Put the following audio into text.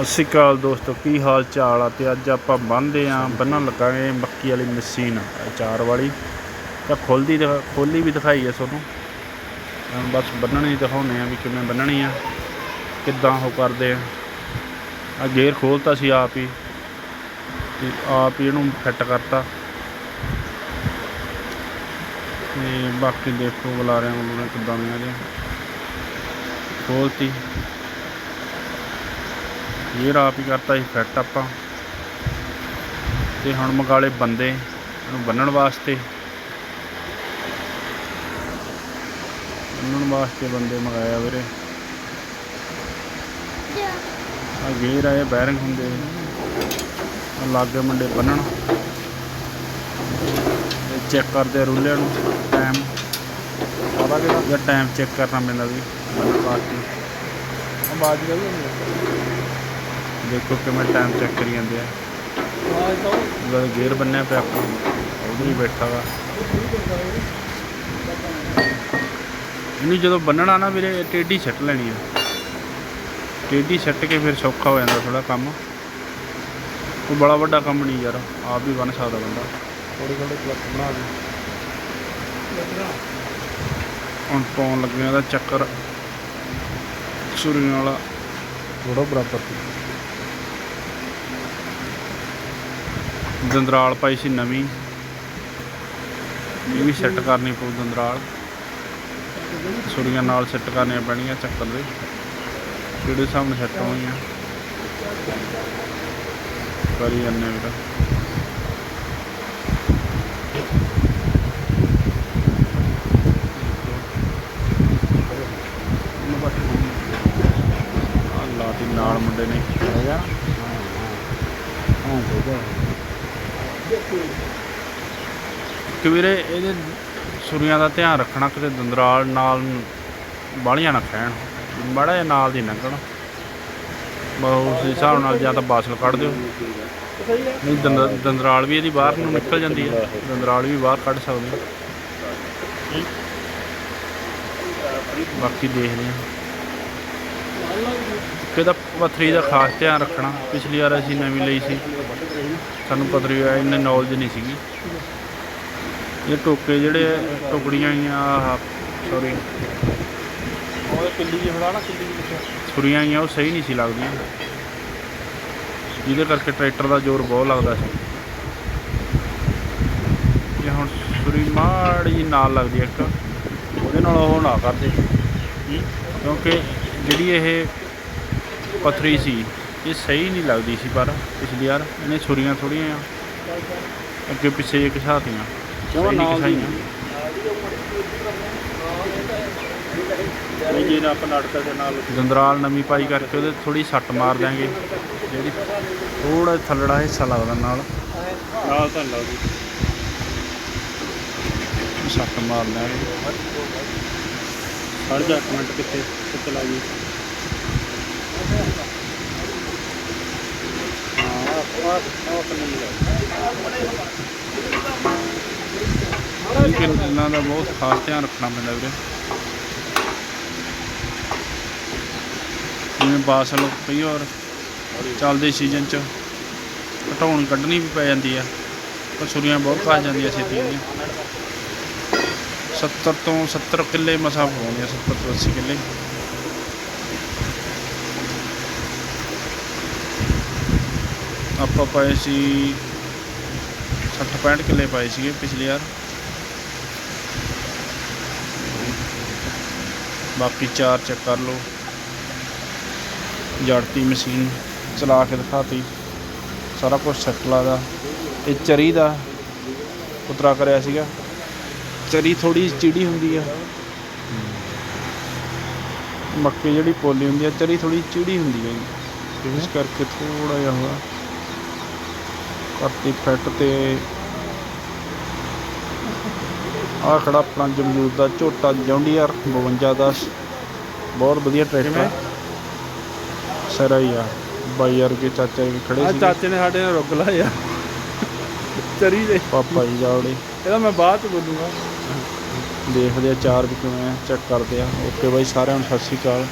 ਸਤਿ ਸ਼੍ਰੀ ਅਕਾਲ ਦੋਸਤੋ, ਕੀ ਹਾਲ ਚਾਲ ਆ? ਤੇ ਅੱਜ ਆਪਾਂ ਬੰਨਦੇ ਆ ਬੰਨਣ ਲੱਗਾਂਗੇ ਮੱਕੀ ਵਾਲੀ ਮਸ਼ੀਨ, ਅਚਾਰ ਵਾਲੀ। ਤਾਂ ਖੋਲਦੀ ਦਿਖਾ- ਖੋਲੀ ਵੀ ਦਿਖਾਈ ਆ ਤੁਹਾਨੂੰ। ਹੁਣ ਬਸ ਬੰਨਣੀ ਦਿਖਾਉਣੇ ਆ ਵੀ ਕਿਵੇਂ ਬੰਨਣੀ ਆ, ਕਿੱਦਾਂ ਉਹ ਕਰਦੇ ਆ। ਆ ਗੇਅਰ ਖੋਲਤਾ ਸੀ ਆਪ ਹੀ, ਤੇ ਆਪ ਹੀ ਇਹਨੂੰ ਫਿੱਟ ਕਰਤਾ। ਤੇ ਬਾਕੀ ਦੇਖੋ ਬੁਲਾਰਿਆਂ ਵੱਲੋਂ ਕਿੱਦਾਂ ਦੀਆਂ ਨੇ। ਖੋਲਤੀ। ਇਹ ਆਪ ਹੀ ਕਰਤਾ ਸੀ ਫਿੱਟ ਆਪਾਂ। ਤੇ ਹੁਣ ਮਗਾਲੇ ਬੰਦੇ ਇਹਨੂੰ ਬੰਨਣ ਵਾਸਤੇ। ਬੰਨਣ ਵਾਸਤੇ ਬੰਦੇ ਮੰਗਾਇਆ ਵੀਰੇ। ਆ ਗੇਰ ਆਏ ਬੈਰਿੰਗ ਹੁੰਦੇ ਆਹ ਲਾਗੇ ਮੁੰਡੇ ਬੰਨਣ। ਚੈੱਕ ਕਰਦੇ ਆ ਰੂਲਿਆਂ ਨੂੰ ਟਾਈਮ ਪਤਾ ਕਿਹੜਾ ਟਾਈਮ ਚੈੱਕ ਕਰਨਾ ਪੈਂਦਾ ਵੀ ਬਾਕੀ ਆਵਾਜ਼ ਗਈ ਹੁੰਦੀ ਦੇਖੋ ਕਿਵੇਂ ਟਾਈਮ ਚੈੱਕ ਕਰੀ ਜਾਂਦੇ ਆ। ਉਹਦਾ ਗੇਅਰ ਬੰਨਿਆ ਪਿਆ ਆਪਾਂ ਉਧਰ ਹੀ ਬੈਠਾ ਵਾ। ਇਹਨੂੰ ਜਦੋਂ ਬੰਨਣਾ ਨਾ ਵੀਰੇ ਟੇਢੀ ਛੱਟ ਲੈਣੀ ਆ। ਟੇਢੀ ਛੱਟ ਕੇ ਫਿਰ ਸੌਖਾ ਹੋ ਜਾਂਦਾ ਥੋੜਾ ਕੰਮ। ਕੋਈ ਬੜਾ ਵੱਡਾ ਕੰਮ ਨਹੀਂ ਯਾਰ ਆਪ ਵੀ ਬੰਨ ਸਕਦਾ ਬੰਦਾ। ਥੋੜੀ ਥੋੜੀ ਕਲੱਚ ਬਣਾ ਦੇ। ਹੁਣ ਪਾਉਣ ਲੱਗੇ ਆ ਦਾ ਚੱਕਰ। ਸੁਰੀਆਂ ਵਾਲਾ। ਥੋੜਾ ਬਰਾਬਰ। ਦੰਦਰਾਲ ਪਾਈ ਸੀ ਨਵੀਂ। ਇਹ ਵੀ ਸੈੱਟ ਕਰਨੀ ਪਊ ਦੰਦਰਾਲ ਸੁਰੀਆਂ ਨਾਲ ਸੈੱਟ ਕਰਨੀਆਂ ਪੈਣੀਆਂ ਚੱਕਰ ਦੇ। ਜਿਹੜੇ ਸਾਹਮਣੇ ਸੈੱਟ ਹੋਈਆਂ ਕਰੀ ਜਾਂਦੇ ਵੀਰ। ਲਾਤੀ ਨਾਲ ਮੁੰਡੇ ਨੇ। ਹੈਗਾ ਹਾਂ ਚਾਹੀਦਾ ਕਿ ਵੀਰੇ ਇਹਦੇ ਸੁਰੀਆਂ ਦਾ ਧਿਆਨ ਰੱਖਣਾ ਕਿਤੇ ਦੰਦਰਾਲ ਨਾਲ ਬਾਲੀਆਂ ਨਾ ਖੈਣ ਮਾੜਾ ਜਿਹਾ ਨਾਲ ਦੀ ਲੰਘਣ। ਬਹੁਤ ਉਸ ਹਿਸਾਬ ਨਾਲ ਜਾਂ ਤਾਂ ਬਾਸਲ ਕੱਢ ਦਿਓ। ਸਹੀ ਨਹੀਂ ਦੰਦਰਾਲ ਵੀ ਇਹਦੀ ਬਾਹਰ ਨੂੰ ਨਿਕਲ ਜਾਂਦੀ ਹੈ। ਦੰਦਰਾਲ ਵੀ ਬਾਹਰ ਕੱਢ ਸਕਦੇ ਹੋ ਬਾਕੀ ਦੇਖਦੇ ਹਾਂ। ਕਿਹਦਾ ਪਥਰੀ ਦਾ ਖਾਸ ਧਿਆਨ ਰੱਖਣਾ। ਪਿਛਲੀ ਵਾਰ ਅਸੀਂ ਨਵੀਂ ਲਈ ਸੀ। ਸਾਨੂੰ ਪਥਰੀ ਦਾ ਇੰਨੇ ਨੌਲੇਜ ਨਹੀਂ ਸੀਗੀ। ਇਹ ਟੋਕੇ ਜਿਹੜੇ ਟੁਕੜੀਆਂ ਆਈਆਂ, ਆਹ ਸੌਰੀ ਉਹ ਕਿੱਲੀ ਜਿਹੀ ਫੜਾ ਨਾ ਕਿੱਲੀ ਜਿਹੀ ਛੁਰੀਆਂ ਆਈਆਂ, ਉਹ ਸਹੀ ਨਹੀਂ ਸੀ ਲੱਗਦੀਆਂ। ਜਿਹਦੇ ਕਰਕੇ ਟਰੈਕਟਰ ਦਾ ਜ਼ੋਰ ਬਹੁਤ ਲੱਗਦਾ ਸੀ। ਇਹ ਹੁਣ ਛੁਰੀ ਮਾੜੀ ਜਿਹੀ ਨਾਲ ਲੱਗਦੀ ਇੱਕ। ਉਹਦੇ ਨਾਲ ਉਹ ਨਾ ਕਰਦੇ। ਕਿਉਂਕਿ ਜਿਹੜੀ ਇਹ ਪਥਰੀ ਸੀ ਇਹ ਸਹੀ ਨਹੀਂ ਲੱਗਦੀ ਸੀ ਪਰ ਪਿਛਲੀ ਵਾਰ ਇਹਨੇ ਛੁਰੀਆਂ ਥੋੜੀਆਂ ਅੱਗੇ ਪਿੱਛੇ ਜੇ ਘਸਾਤੀਆਂ ਕਿਉਂ ਨਾਲ ਦੀ? ਨਹੀਂ ਜੇ ਆਪਾਂ ਨਾਟਕ ਦੇ ਨਾਲ ਦੰਦਰਾਲ ਨਵੀਂ ਪਾਈ ਕਰਕੇ ਉਹਦੇ ਥੋੜੀ ਸੱਟ ਮਾਰ ਦਿਆਂਗੇ। ਜਿਹੜੀ ਥੋੜਾ ਥੱਲੜਾ ਹਿੱਸਾ ਲੱਗਦਾ ਨਾਲ। ਨਾਲ ਤਾਂ ਲਾਉਦੀ ਸੱਟ ਮਾਰ ਦਿਆਂਗੇ। ਖੜ ਜਾ ਇੱਕ ਮਿੰਟ ਕਿੱਥੇ ਕਿੱਥੇ ਲਾ ਗਈ ਹਾਂ ਆਹ ਆਹ ਨਹੀਂ ਲੇਕਿਨ ਇਹਨਾਂ ਦਾ ਬਹੁਤ ਖਾਸ ਧਿਆਨ ਰੱਖਣਾ ਪੈਂਦਾ ਵੀਰੇ। ਜਿਵੇਂ ਬਾਸਲ ਕਈ ਔਰ ਚੱਲਦੇ ਸੀਜ਼ਨ ਚ ਘਟਾਉਣ ਕੱਢਣੀ ਵੀ ਪੈ ਜਾਂਦੀ ਆ, ਪਰ ਛੁਰੀਆਂ ਬਹੁਤ ਖਾ ਜਾਂਦੀਆਂ ਛੇਤੀ ਇਹਦੀਆਂ 70 ਤੋਂ 70 ਕਿੱਲੇ ਮਸਾ ਪਾਉਂਦੀਆਂ 70 ਤੋਂ 80 ਕਿੱਲੇ। ਆਪਾਂ ਪਾਏ ਸੀ 60 65 ਕਿੱਲੇ ਪਾਏ ਸੀਗੇ ਪਿਛਲੇ ਯਾਰ ਬਾਕੀ ਚਾਰ ਚੈੱਕ ਕਰ ਲਓ। ਜੜਤੀ ਮਸ਼ੀਨ ਚਲਾ ਕੇ ਦਿਖਾਤੀ। ਸਾਰਾ ਕੁਝ ਸੈਟਲਾ ਦਾ ਇਹ ਚਰੀ ਦਾ ਉਤਰਾ ਕਰਿਆ ਸੀਗਾ। ਚਰੀ ਥੋੜੀ ਚਿੜੀ ਹੁੰਦੀ ਆ। ਮੱਕੀ ਜਿਹੜੀ ਪੋਲੀ ਹੁੰਦੀ ਆ, ਚਰੀ ਥੋੜੀ ਚਿੜੀ ਹੁੰਦੀ ਹੈ ਇਸ ਕਰਕੇ ਥੋੜਾ ਜਿਹਾ ਹੋਇਆ। ਕਰਤੀ ਫਿੱਟ ਤੇ ਆਹ ਖੜਾ ਆਪਣਾ ਜਮਜੂਦ ਦਾ ਝੋਟਾ ਜੌਂਡੀਆਰ 52 ਦਾ ਬਹੁਤ ਵਧੀਆ ਟਰੈਕਟਰ ਸਰਾ ਹੀ ਆ। ਬਾਈ ਵਰਗੇ ਚਾਚਾ ਜੀ ਖੜੇ ਆ ਸੀ ਚਾਚੇ ਨੇ ਸਾਡੇ ਨਾਲ ਰੁਕ ਲਾਇਆ। ਚਰੀ ਦੇ। ਪਾਪਾ ਜੀ ਜਾਵੜੇ। ਇਹਦਾ ਮੈਂ ਬਾਅਦ ਚ ਬੋਲੂੰਗਾ। ਦੇਖਦੇ ਆ ਚਾਰ ਵੀ ਕਿਵੇਂ ਆ ਚੈੱਕ ਕਰਦੇ ਆ। ਓਕੇ ਬਾਈ ਸਾਰਿਆਂ ਨੂੰ ਸਤਿ ਸ਼੍ਰੀ ਅਕਾਲ।